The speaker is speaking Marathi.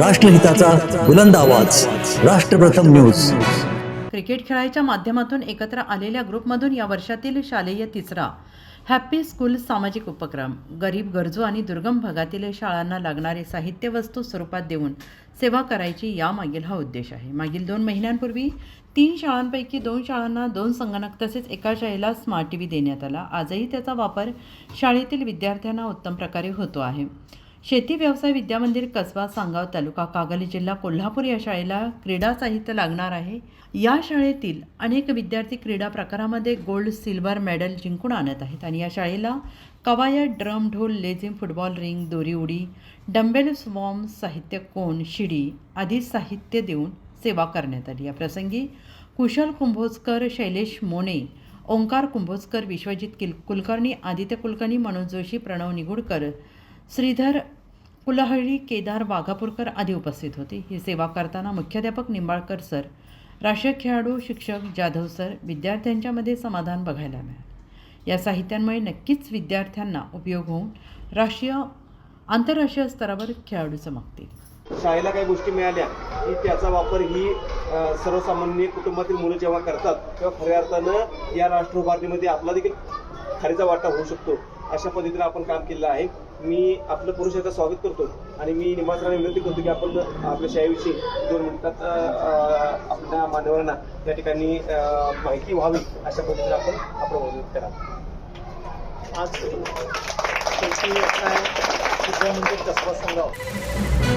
राष्ट्रहिताचा बुलंद आवाज. राष्ट्रप्रथम न्यूज. क्रिकेट खेळायच्या माध्यमातून एकत्र आलेल्या ग्रुपमधून या वर्षातील शालेय तिसरा हॅप्पी स्कूल सामाजिक उपक्रम. गरीब गरजू आणि दुर्गम भागातील शाळांना लागणारे साहित्य वस्तू स्वरूपात देऊन सेवा करायची यामागील हा उद्देश आहे. मागील दोन महिन्यांपूर्वी तीन शाळांपैकी दोन शाळांना दोन संगणक तसेच एका शाळेला स्मार्ट टी व्ही देण्यात आला. आजही त्याचा वापर शाळेतील विद्यार्थ्यांना उत्तम प्रकारे होतो आहे. शेती व्यवसाय विद्यामंदिर कसबा सांगाव तालुका कागली जिल्हा कोल्हापूर या शाळेला क्रीडा साहित्य लागणार आहे. या शाळेतील अनेक विद्यार्थी क्रीडा प्रकारामध्ये गोल्ड सिल्वर मेडल जिंकून आणत आहेत आणि या शाळेला कवायत ड्रम ढोल लेझिम फुटबॉल रिंग दोरी उडी डंबेल स्वॉम साहित्य कोण शिडी आदी साहित्य देऊन सेवा करण्यात आली. या प्रसंगी कुशल कुंभोजकर शैलेश मोने ओंकार कुंभोजकर विश्वजित किल कुलकर्णी आदित्य कुलकर्णी मनोज जोशी प्रणव निगुडकर श्रीधर कुलहळी केदार वाघापूरकर आदी उपस्थित होते. ही सेवा करताना मुख्याध्यापक निंबाळकर सर राष्ट्रीय खेळाडू शिक्षक जाधव सर विद्यार्थ्यांच्यामध्ये समाधान बघायला मिळालं. या साहित्यांमुळे नक्कीच विद्यार्थ्यांना उपयोग होऊन राष्ट्रीय आंतरराष्ट्रीय स्तरावर खेळाडू चमकतील. शाळेला काही गोष्टी मिळाल्या की त्याचा वापर ही सर्वसामान्य कुटुंबातील मुलं जेव्हा करतात तेव्हा खऱ्या अर्थानं या राष्ट्रभारतीमध्ये आपला देखील खारीचा वाटा होऊ शकतो. अशा पद्धतीनं आपण काम केलेलं आहे. मी आपलं पुरुषाचं स्वागत करतो आणि मी निमात्राने विनंती करतो की आपण आपल्या शाळेविषयी दोन मिनिटात आपल्या मान्यवरांना या ठिकाणी माहिती व्हावी अशा पद्धतीने आपण आपलं मदत करा. आज शेवटी म्हणजे कसबा संघाव